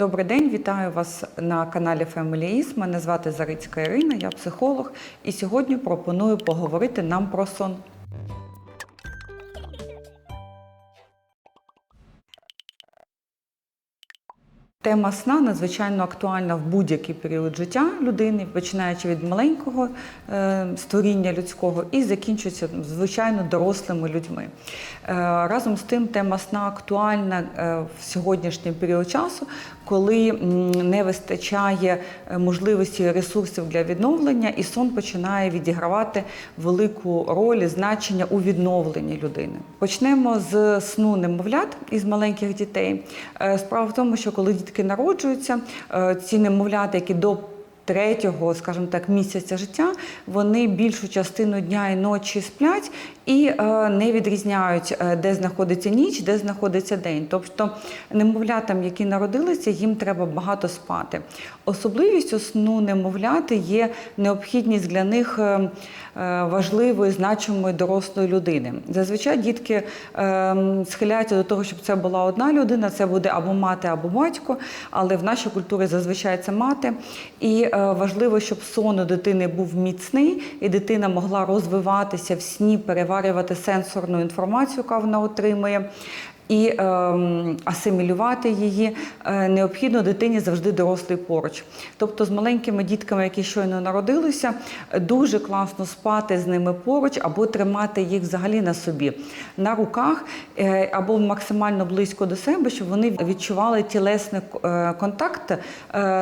Добрий день, вітаю вас на каналі Феміліїс. Мене звати Зарицька Ірина, я психолог. І сьогодні пропоную поговорити нам про сон. Тема сна надзвичайно актуальна в будь-який період життя людини, починаючи від маленького е, створіння людського і закінчується звичайно дорослими людьми. Е, разом з тим, тема сна актуальна е, в сьогоднішній період часу, коли не вистачає е, можливості ресурсів для відновлення, і сон починає відігравати велику роль значення у відновленні людини. Почнемо з сну немовлят із маленьких дітей. Е, Справа в тому, що коли дітки народжуються, е, ці немовлята, які до Третього, скажімо так, місяця життя вони більшу частину дня і ночі сплять і е, не відрізняють, е, де знаходиться ніч, де знаходиться день. Тобто немовлятам, які народилися, їм треба багато спати. Особливістю сну немовляти є необхідність для них е, важливої, значимої дорослої людини. Зазвичай дітки схиляються до того, щоб це була одна людина, це буде або мати, або батько, але в нашій культурі зазвичай це мати. І важливо, щоб сон у дитини був міцний, і дитина могла розвиватися в сні, переварювати сенсорну інформацію, яка вона отримує. І е, асимілювати її е, необхідно дитині завжди дорослий поруч. Тобто з маленькими дітками, які щойно народилися, дуже класно спати з ними поруч або тримати їх взагалі на собі, на руках е, або максимально близько до себе, щоб вони відчували тілесний е, контакт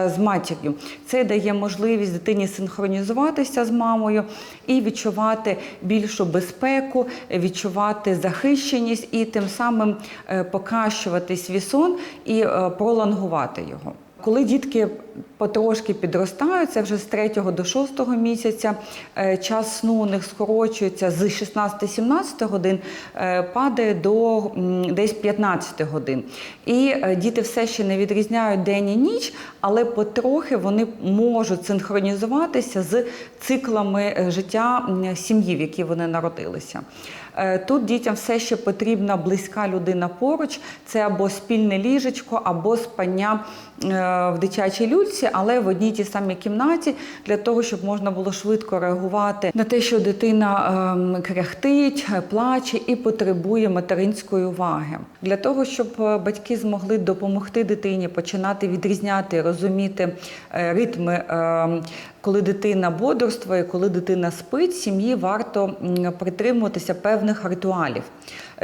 з матір'ю. Це дає можливість дитині синхронізуватися з мамою і відчувати більшу безпеку, відчувати захищеність і тим самим покращувати свій сон і е, пролонгувати його. Коли дітки потрошки підростають, це вже з 3 до 6 місяця, е, час сну у них скорочується з 16-17 годин, е, падає до десь 15 годин. І е, діти все ще не відрізняють день і ніч, але потрохи вони можуть синхронізуватися з циклами життя сім'ї, в якій вони народилися. Тут дітям все ще потрібна близька людина поруч, це або спільне ліжечко, або спання в дитячій люльці, але в одній тій самій кімнаті для того, щоб можна було швидко реагувати на те, що дитина ем, кряхтить, плаче і потребує материнської уваги. Для того, щоб е, батьки змогли допомогти дитині починати відрізняти, розуміти е, ритми. ем, коли дитина бодрствує, коли дитина спить, сім'ї варто притримуватися певних ритуалів,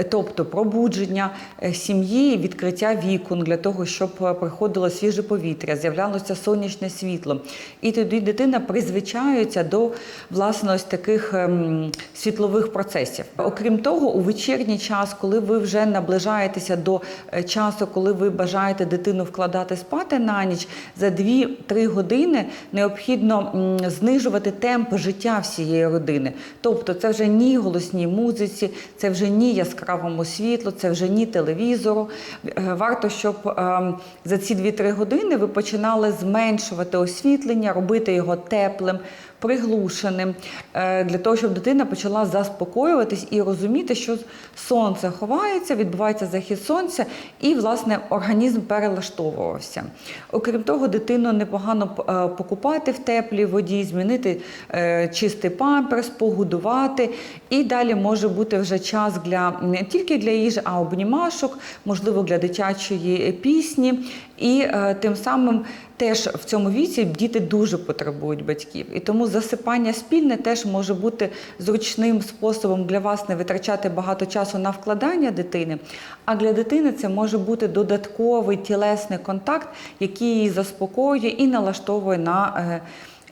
тобто пробудження е, сім'ї, відкриття вікон для того, щоб е, приходило свіже повітря, з'являлося сонячне світло. І тоді дитина призвичаюється до власне ось таких ем, світлових процесів. Окрім того, у вечірній час, коли ви вже наближаєтеся до е, часу, коли ви бажаєте дитину вкладати спати на ніч, за 2-3 години необхідно знижувати темп життя всієї родини. Тобто, це вже ні голосній музиці, це вже ні яскравому світлу, це вже ні телевізору. Е, Варто, щоб ем, за ці 2-3 години ви починали зменшувати освітлення, робити його теплим, приглушеним, е, для того, щоб дитина почала заспокоюватись і розуміти, що сонце ховається, відбувається захід сонця, і власне організм перелаштовувався. Окрім того, дитину непогано е, покупати в теплій воді, змінити е, чистий памперс, погодувати. І далі може бути вже час для не тільки для їжі, а обнімашок, можливо, для дитячої пісні. І е, тим самим теж в цьому віці діти дуже потребують батьків. І тому засипання спільне теж може бути зручним способом для вас не витрачати багато часу на вкладання дитини. А для дитини це може бути додатковий тілесний контакт, який її заспокоює і налаштовує на. е,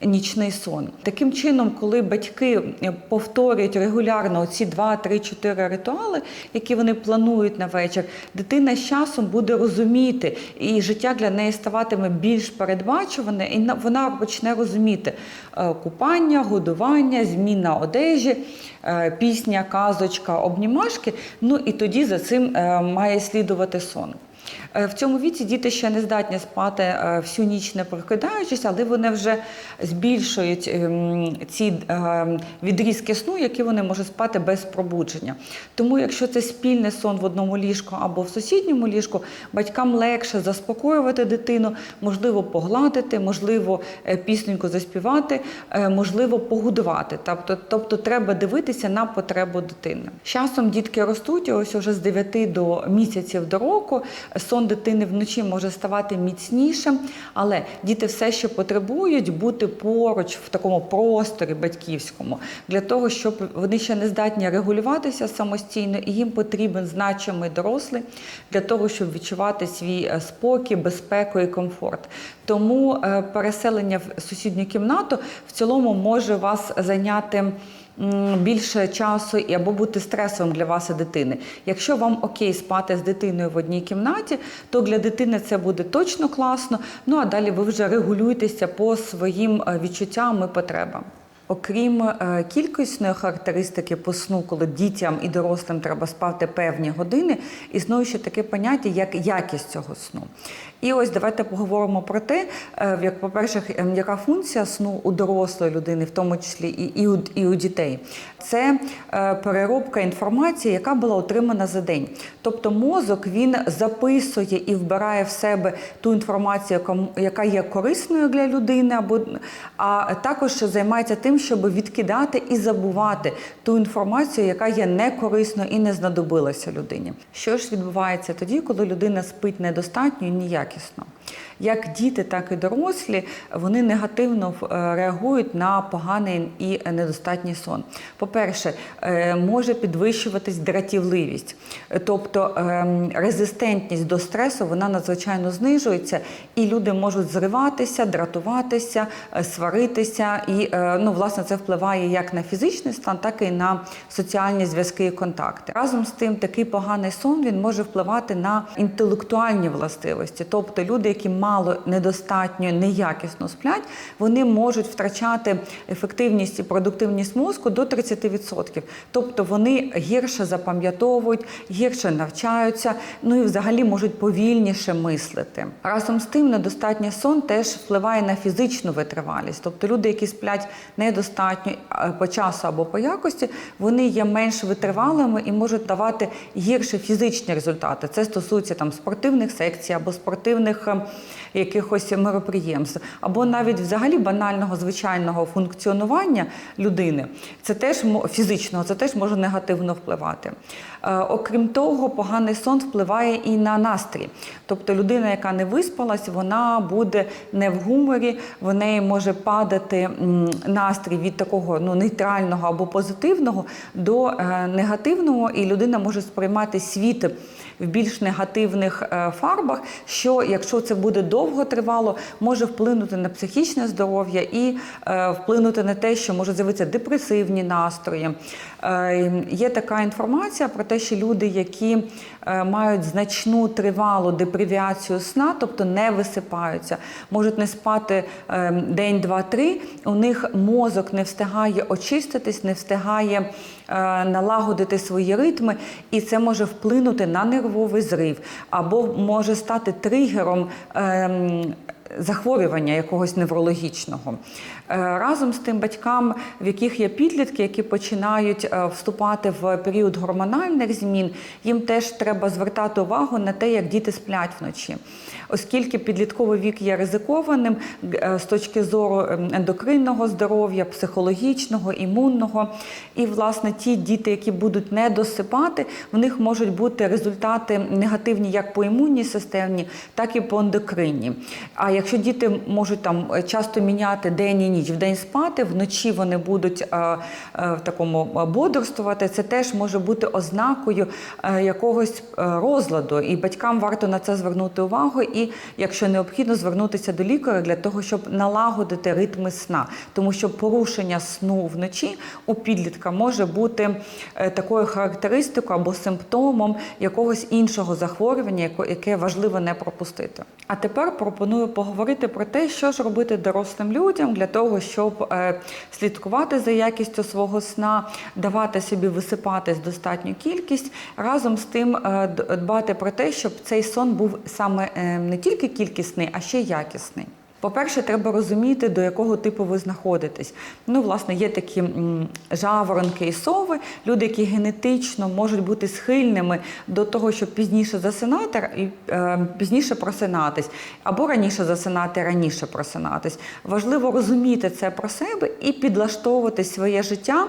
Нічний сон. Таким чином, коли батьки е, повторюють регулярно ці 2, 3, 4 ритуали, які вони планують на вечір, дитина з часом буде розуміти, і життя для неї ставатиме більш передбачуване, і на- вона почне розуміти е, купання, годування, зміна одежі, е, пісня, казочка, обнімашки. Ну і тоді за цим має слідувати сон. Е, В цьому віці діти ще не здатні спати е, всю ніч не прокидаючись, але вони вже збільшують ем, ці е, відрізки сну, які вони можуть спати без пробудження. Тому, якщо це спільний сон в одному ліжку або в сусідньому ліжку, батькам легше заспокоювати дитину, можливо, погладити, можливо, пісненьку заспівати, можливо, погодувати. Тобто, тобто треба дивитися на потребу дитини. Часом дітки ростуть, ось уже з 9 до місяців до року сон дитини вночі може ставати міцнішим, але діти все ще потребують бути поруч в такому просторі батьківському для того, щоб вони ще не здатні регулюватися самостійно, і їм потрібен значимий дорослий для того, щоб відчувати свій е, спокій, безпеку і комфорт. Тому е, переселення в сусідню кімнату в цілому може вас зайняти більше часу і або бути стресовим для вас і дитини. Якщо вам окей спати з дитиною в одній кімнаті, то для дитини це буде точно класно. Ну а далі ви вже регулюєтеся по своїм е, відчуттям і потребам. Окрім е, кількісної характеристики по сну, коли дітям і дорослим треба спати певні години, існує ще таке поняття, як якість цього сну. І ось давайте поговоримо про те, е, як, по-перше, ем, яка функція сну у дорослої людини, в тому числі і, і, у, і у дітей. Це е, переробка інформації, яка була отримана за день. Тобто мозок він записує і вбирає в себе ту інформацію, яка є корисною для людини, або а також займається тим, щоб відкидати і забувати ту інформацію, яка є некорисною і не знадобилася людині. Що ж відбувається тоді, коли людина спить недостатньо і неякісно? Як діти, так і дорослі, вони негативно е, реагують на поганий і недостатній сон. По-перше, е, може підвищуватись дратівливість, тобто ем, резистентність до стресу вона надзвичайно знижується, і люди можуть зриватися, дратуватися, е, сваритися. І ну, власне це впливає як на фізичний стан, так і на соціальні зв'язки і контакти. Разом з тим, такий поганий сон він може впливати на інтелектуальні властивості, тобто люди, які мало недостатньо неякісно сплять, вони можуть втрачати ефективність і продуктивність мозку до 30%. Тобто вони гірше запам'ятовують, гірше навчаються, ну і взагалі можуть повільніше мислити. Разом з тим, недостатній сон теж впливає на фізичну витривалість. Тобто люди, які сплять недостатньо по часу або по якості, вони є менш витривалими і можуть давати гірші фізичні результати. Це стосується там спортивних секцій або спортивних е, якихось мероприємств, або навіть взагалі банального звичайного функціонування людини. Це теж фізичного, це теж може негативно впливати. Е, Окрім того, поганий сон впливає і на настрій. Тобто людина, яка не виспалась, вона буде не в гуморі, в неї може падати настрій від такого ну, нейтрального або позитивного до е, негативного, і людина може сприймати світ в більш негативних е, фарбах, що якщо це буде довго тривало, може вплинути на психічне здоров'я і е, вплинути на те, що може з'явитися депресивні настрої. Е, Є така інформація про те, що люди, які мають значну тривалу депривіацію сна, тобто не висипаються, можуть не спати день, два, три. У них мозок не встигає очиститись, не встигає налагодити свої ритми, і це може вплинути на нервовий зрив, або може стати тригером. ем, Захворювання якогось неврологічного Е, разом з тим батькам, в яких є підлітки, які починають е, вступати в період гормональних змін, їм теж треба звертати увагу на те, як діти сплять вночі, оскільки підлітковий вік є ризикованим е, з точки зору ем, ендокринного здоров'я, психологічного, імунного. І, власне, ті діти, які будуть не досипати, в них можуть бути результати негативні як по імунній системі, так і по ендокринній. А якщо діти можуть там часто міняти день і ніч, в день спати, вночі вони будуть е, е, в такому бодрствувати, це теж може бути ознакою е, якогось розладу. І батькам варто на це звернути увагу, і якщо необхідно, звернутися до лікаря для того, щоб налагодити ритми сна, тому що порушення сну вночі у підлітка може бути такою характеристикою або симптомом якогось іншого захворювання, яке важливо не пропустити. А тепер пропоную поговорити про те, що ж робити дорослим людям для того, щоб е, слідкувати за якістю свого сна, давати собі висипатись достатню кількість, разом з тим е, дбати про те, щоб цей сон був саме е, не тільки кількісний, а ще й якісний. По-перше, треба розуміти, до якого типу ви знаходитесь. Ну, власне, є такі жаворонки і сови, люди, які генетично можуть бути схильними до того, щоб пізніше засинати і е, пізніше просинатись, або раніше засинати, раніше просинатись. Важливо розуміти це про себе і підлаштовувати своє життя,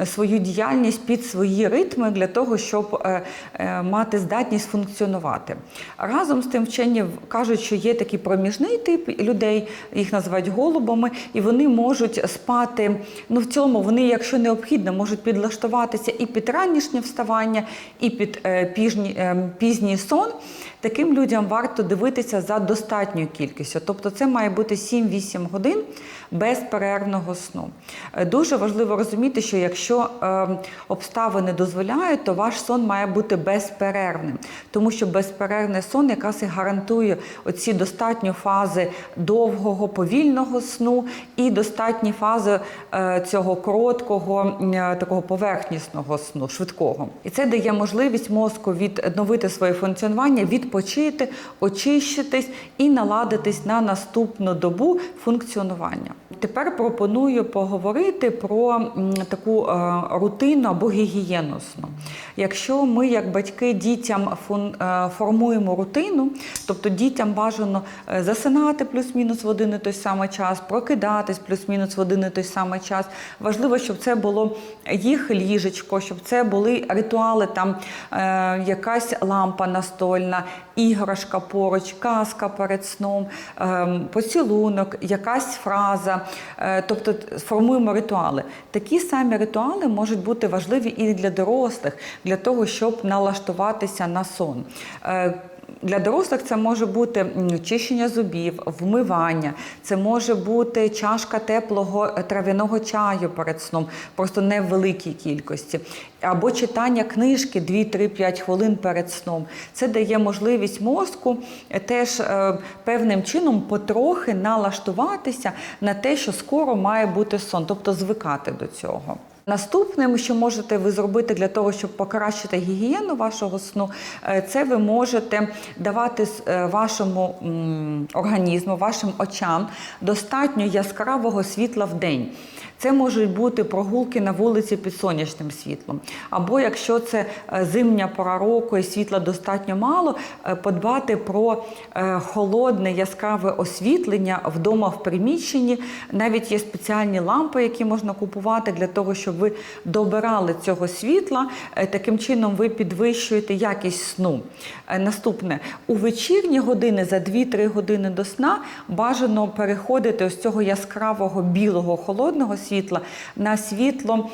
е, свою діяльність під свої ритми для того, щоб е, мати здатність функціонувати. Разом з тим вчені кажуть, що є такий проміжний тип людей, їх називають голубами, і вони можуть спати. Ну, в цілому, вони, якщо необхідно, можуть підлаштуватися і під ранішнє вставання, і під е, піжні, е, пізній сон. Таким людям варто дивитися за достатньою кількістю. Тобто це має бути 7-8 годин безперервного сну. Е, Дуже важливо розуміти, що якщо обставини дозволяють, то ваш сон має бути безперервним, тому що безперервний сон якраз і гарантує оці достатньо фази довгого повільного сну і достатні фази е, цього короткого, е, такого поверхнісного сну, швидкого. І це дає можливість мозку відновити своє функціонування, відпочити, очищитись і наладитись на наступну добу функціонування. Тепер пропоную поговорити про таку е, рутину або гігієну сну. Якщо ми, як батьки, дітям формуємо рутину, тобто дітям бажано засинати плюс-мінус в один і той самий час, прокидатись плюс-мінус в один і той самий час. Важливо, щоб це було їх ліжечко, щоб це були ритуали, там е, якась лампа настольна, іграшка поруч, казка перед сном, е, поцілунок, якась фраза. Е, тобто формуємо ритуали. Такі самі ритуали можуть бути важливі і для дорослих, для того, щоб налаштуватися на сон. Е, для дорослих це може бути чищення зубів, вмивання, це може бути чашка теплого е, трав'яного чаю перед сном, просто не в великій кількості, або читання книжки 2-3-5 хвилин перед сном. Це дає можливість мозку е, теж е, певним чином потрохи налаштуватися на те, що скоро має бути сон, тобто звикати до цього. Наступним, що можете ви зробити для того, щоб покращити гігієну вашого сну, е, це ви можете давати е, вашому організму, вашим очам достатньо яскравого світла в день. Це можуть бути прогулки на вулиці під сонячним світлом. Або якщо це е, зимня пора року і світла достатньо мало, е, подбати про е, холодне яскраве освітлення вдома в приміщенні. Навіть є спеціальні лампи, які можна купувати для того, щоб ви добирали цього світла. Таким чином ви підвищуєте якість сну. Наступне у вечірні години за 2-3 години до сна бажано переходити ось цього яскравого білого холодного світла на світло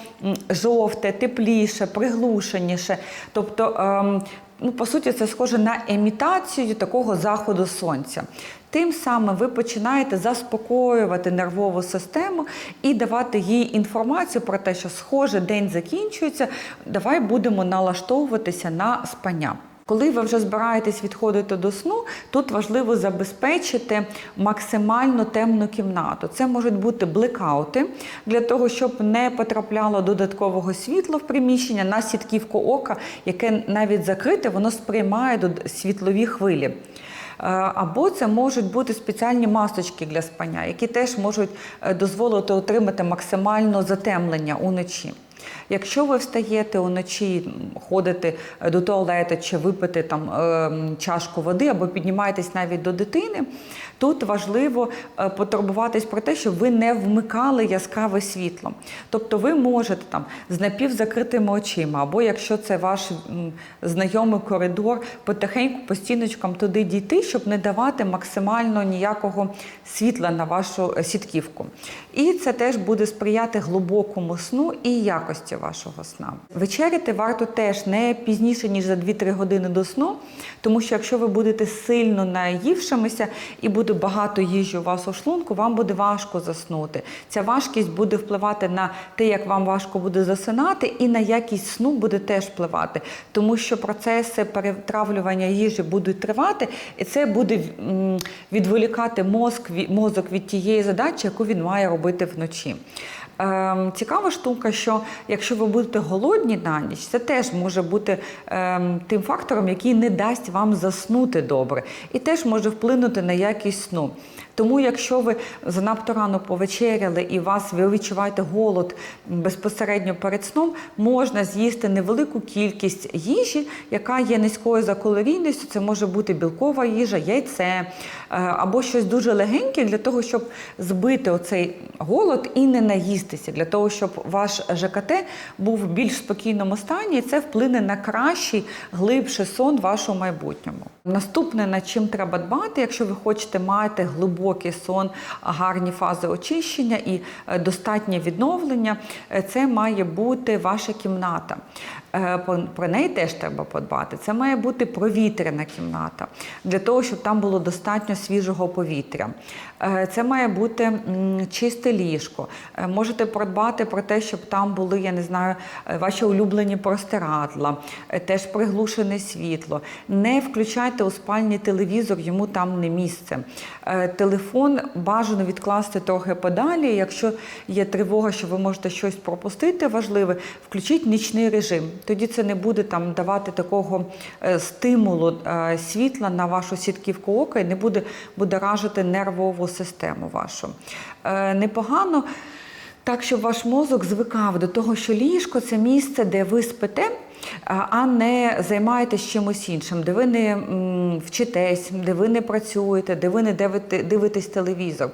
жовте, тепліше, приглушеніше. Тобто, ем, ну, по суті, це схоже на емітацію такого заходу сонця. Тим самим ви починаєте заспокоювати нервову систему і давати їй інформацію про те, що схоже, день закінчується. Давай будемо налаштовуватися на спання. Коли ви вже збираєтесь відходити до сну, тут важливо забезпечити максимально темну кімнату. Це можуть бути блекаути для того, щоб не потрапляло додаткового світла в приміщення на сітківку ока, яке навіть закрите, воно сприймає світлові хвилі. Е, Або це можуть бути спеціальні масочки для спання, які теж можуть е, дозволити отримати максимальне затемлення уночі. Якщо ви встаєте уночі, ходите е, до туалету чи випити там е, чашку води або піднімаєтесь навіть до дитини, тут важливо е, потурбуватись про те, щоб ви не вмикали яскраве світло. Тобто ви можете там з напівзакритими очима, або якщо це ваш знайомий коридор, потихеньку по стіночкам туди дійти, щоб не давати максимально ніякого світла на вашу е, сітківку. І це теж буде сприяти глибокому сну і якості вашого сна. Вечеряти варто теж не пізніше, ніж за 2-3 години до сну, тому що якщо ви будете сильно наївшимися і буде багато їжі у вас у шлунку, вам буде важко заснути. Ця важкість буде впливати на те, як вам важко буде засинати, і на якість сну буде теж впливати, тому що процеси перетравлювання їжі будуть тривати, і це буде відволікати мозок від тієї задачі, яку він має робити вночі. Ем, цікава штука, що якщо ви будете голодні на ніч, це теж може бути ем, тим фактором, який не дасть вам заснути добре, і теж може вплинути на якість сну. Тому, якщо ви занадто рано повечеряли і вас ви відчуваєте голод безпосередньо перед сном, можна з'їсти невелику кількість їжі, яка є низькою за калорійністю. Це може бути білкова їжа, яйце е, або щось дуже легеньке для того, щоб збити оцей голод і не наїстися, для того, щоб ваш ЖКТ був в більш спокійному стані, і це вплине на кращий, глибший сон в вашому майбутньому. Наступне, над чим треба дбати, якщо ви хочете мати глибокий сон, гарні фази очищення і е, достатнє відновлення, е, це має бути ваша кімната. Е, Про неї теж треба подбати. Це має бути провітряна кімната для того, щоб там було достатньо свіжого повітря. Е, Це має бути чисте ліжко. Е, Можете подбати про те, щоб там були, я не знаю, ваші улюблені простирадла, теж приглушене світло. Не включайте у спальні телевізор, йому там не місце. Телефон бажано відкласти трохи подалі. Якщо є тривога, що ви можете щось пропустити важливе, включіть нічний режим. Тоді це не буде там давати такого е, стимулу е, світла на вашу сітківку ока і не буде будоражити нервову систему вашу. Е, Непогано. Так, щоб ваш мозок звикав до того, що ліжко це місце, де ви спите, а- не займаєтесь чимось іншим, де ви не вчитесь, де ви не працюєте, де ви не дивите, дивитесь телевізор.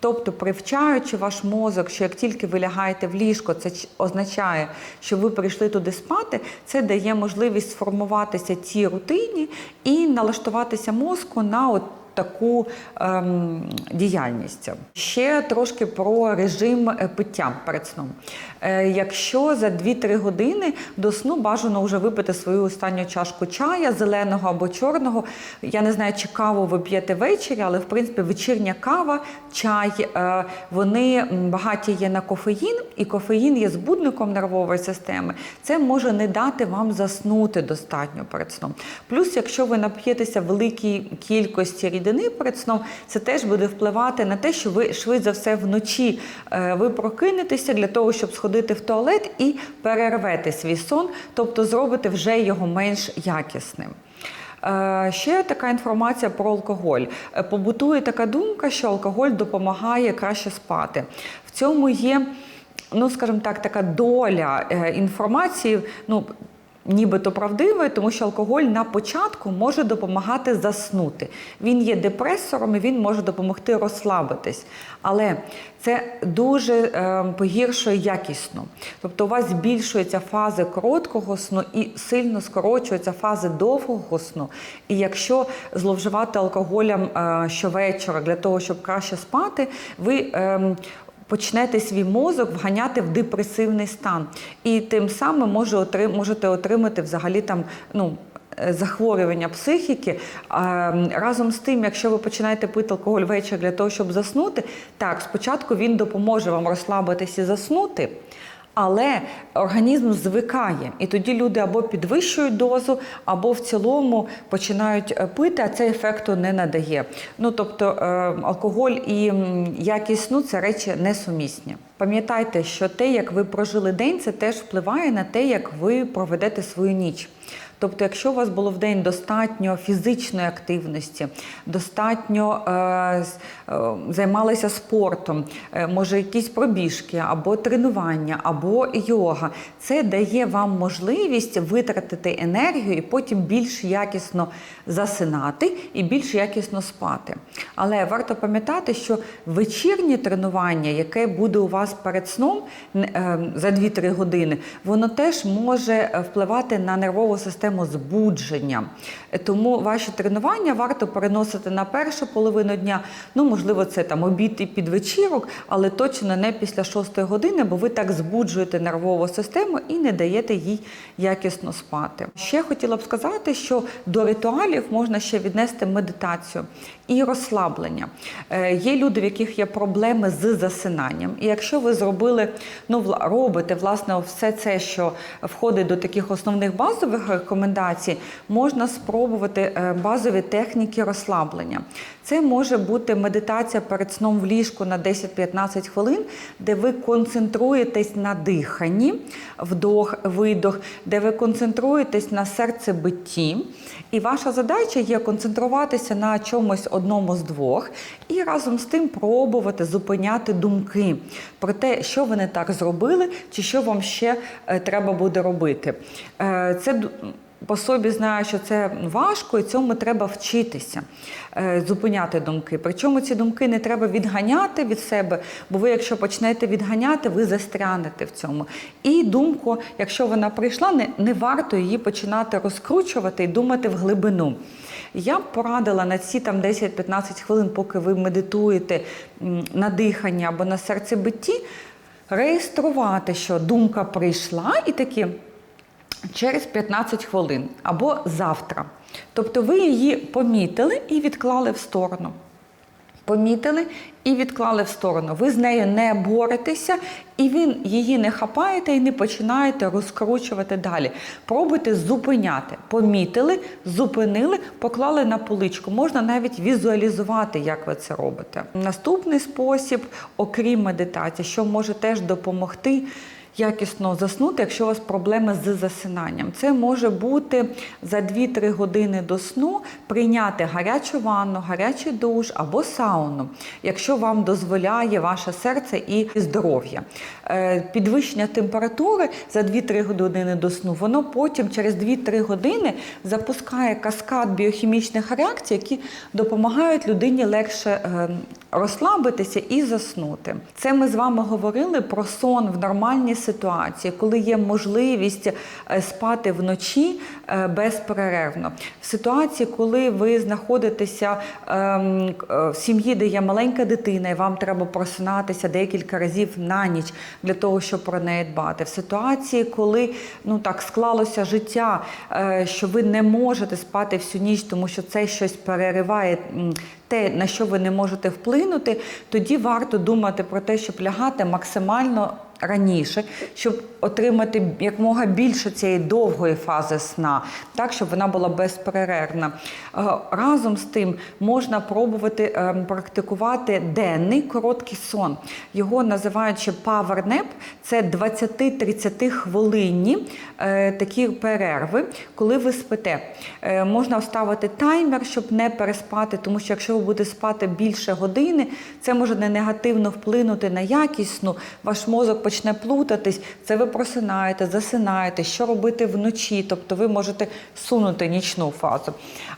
Тобто, привчаючи ваш мозок, що як тільки ви лягаєте в ліжко, це означає, що ви прийшли туди спати, це дає можливість сформуватися цій рутині і налаштуватися мозку на от таку ем, діяльність. Ще трошки про режим е, пиття перед сном. Е, якщо за 2-3 години до сну бажано вже випити свою останню чашку чая, зеленого або чорного. Я не знаю, чи каву ви п'єте ввечері, але в принципі вечірня кава, чай, е, вони багаті є на кофеїн, і кофеїн є збудником нервової системи. Це може не дати вам заснути достатньо перед сном. Плюс, якщо ви нап'єтеся великій кількості рідини перед сном, це теж буде впливати на те, що ви швидше за все вночі е, ви прокинетеся для того, щоб сходити в туалет і перервете свій сон, тобто зробите вже його менш якісним. Е, Ще така інформація про алкоголь. Е, Побутує така думка, що алкоголь допомагає краще спати. В цьому є, ну скажімо так, така доля інформації. Ну, Нібито правдивою, тому що алкоголь на початку може допомагати заснути. Він є депресором і він може допомогти розслабитись. Але це дуже е, погіршує якість сну. Тобто у вас збільшуються фази короткого сну і сильно скорочуються фази довгого сну. І якщо зловживати алкоголем е, щовечора для того, щоб краще спати, ви. ем, почнете свій мозок вганяти в депресивний стан. І тим самим можете отримати взагалі там, ну. е, Захворювання психіки разом з тим, якщо ви починаєте пити алкоголь ввечері для того, щоб заснути, так спочатку він допоможе вам розслабитись і заснути, але організм звикає, і тоді люди або підвищують дозу, або в цілому починають е, пити, а це ефекту не надає. Ну тобто е, алкоголь і якість сну це речі несумісні. Пам'ятайте, що те, як ви прожили день, це теж впливає на те, як ви проведете свою ніч. Тобто, якщо у вас було в день достатньо фізичної активності, достатньо е, е, займалися спортом, е, може якісь пробіжки, або тренування, або йога, це дає вам можливість витратити енергію і потім більш якісно засинати і більш якісно спати. Але варто пам'ятати, що вечірнє тренування, яке буде у вас перед сном е, за 2-3 години, воно теж може впливати на нервову систему систему збудження. Е, Тому ваші тренування варто переносити на першу половину дня. Ну, можливо, це там обід і підвечірок, але точно не після 6 години, бо ви так збуджуєте нервову систему і не даєте їй якісно спати. Ще хотіла б сказати, що до ритуалів можна ще віднести медитацію і розслаблення. Е, Є люди, в яких є проблеми з засинанням. І якщо ви зробили, ну робите власне все це, що входить до таких основних базових рекомендацій, можна спробувати е, базові техніки розслаблення. Це може бути медитація перед сном в ліжку на 10-15 хвилин, де ви концентруєтесь на диханні, вдох, видох, де ви концентруєтесь на серцебитті. І ваша задача є концентруватися на чомусь одному з двох і разом з тим пробувати зупиняти думки про те, що ви не так зробили, чи що вам ще е, треба буде робити. Е, Це по собі знаю, що це важко, і цьому треба вчитися, е, зупиняти думки. Причому ці думки не треба відганяти від себе, бо ви, якщо почнете відганяти, ви застрянете в цьому. І думку, якщо вона прийшла, не, не варто її починати розкручувати і думати в глибину. Я б порадила на ці там 10-15 хвилин, поки ви медитуєте на дихання або на серцебитті, реєструвати, що думка прийшла, і такі через 15 хвилин або завтра. Тобто ви її помітили і відклали в сторону. Помітили і відклали в сторону. Ви з нею не боретеся, і ви її не хапаєте і не починаєте розкручувати далі. Пробуйте зупиняти. Помітили, зупинили, поклали на поличку. Можна навіть візуалізувати, як ви це робите. Наступний спосіб, окрім медитації, що може теж допомогти якісно заснути, якщо у вас проблеми з засинанням. Це може бути за 2-3 години до сну прийняти гарячу ванну, гарячий душ або сауну, якщо вам дозволяє ваше серце і здоров'я. Е, Підвищення температури за 2-3 години до сну, воно потім через 2-3 години запускає каскад біохімічних реакцій, які допомагають людині легше е, розслабитися і заснути. Це ми з вами говорили про сон в нормальній ситуації, коли є можливість е, спати вночі е, безперервно. В ситуації, коли ви знаходитеся ем, е, в сім'ї, де є маленька дитина, і вам треба просинатися декілька разів на ніч для того, щоб про неї дбати. В ситуації, коли ну так склалося життя, що ви не можете спати всю ніч, тому що це щось перериває. Те, на що ви не можете вплинути, тоді варто думати про те, щоб лягати максимально раніше, щоб отримати якомога більше цієї довгої фази сна, так щоб вона була безперервна. Е, Разом з тим можна пробувати е, практикувати денний короткий сон. Його називають ще. Це 20-30 хвилинні е, такі перерви, коли ви спите. Можна вставити таймер, щоб не переспати, тому що якщо ви будете спати більше години, це може не негативно вплинути на якість сну. Ваш мозок почне плутатись, це ви просинаєте, засинаєте, що робити вночі, тобто ви можете сунути нічну фазу.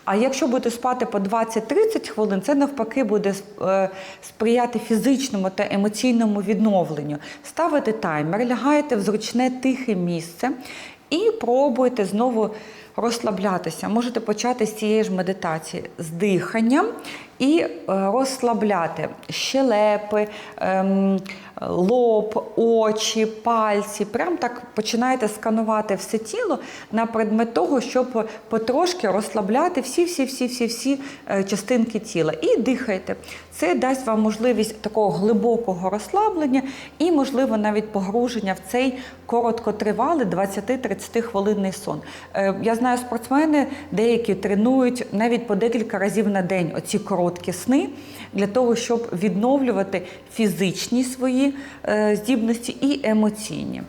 А якщо будете спати по 20-30 хвилин, це навпаки буде е, сприяти фізичному та емоційному відновленню. Ставите таймер, лягаєте в зручне тихе місце і пробуйте знову розслаблятися. Можете почати з цієї ж медитації з диханням і е, розслабляти щелепи, ем, лоб, очі, пальці. Прям так починаєте сканувати все тіло на предмет того, щоб потрошки розслабляти всі-всі-всі-всі-всі е, частинки тіла. І дихайте. Це дасть вам можливість такого глибокого розслаблення і, можливо, навіть погруження в цей короткотривалий 20-30 хвилинний сон. Е, Я знаю, спортсмени деякі тренують навіть по декілька разів на день оці короткі сни для того, щоб відновлювати фізичні свої е, здібності і емоційні.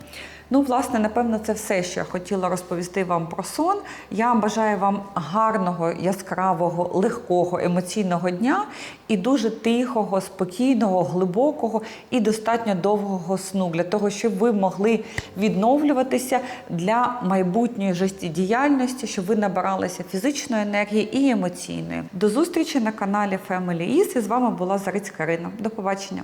Ну, власне, напевно, це все, що я хотіла розповісти вам про сон. Я бажаю вам гарного, яскравого, легкого, емоційного дня і дуже тихого, спокійного, глибокого і достатньо довгого сну для того, щоб ви могли відновлюватися для майбутньої життєдіяльності, щоб ви набиралися фізичної енергії і емоційної. До зустрічі на каналі Family Is. І з вами була Зарицька Ірина. До побачення.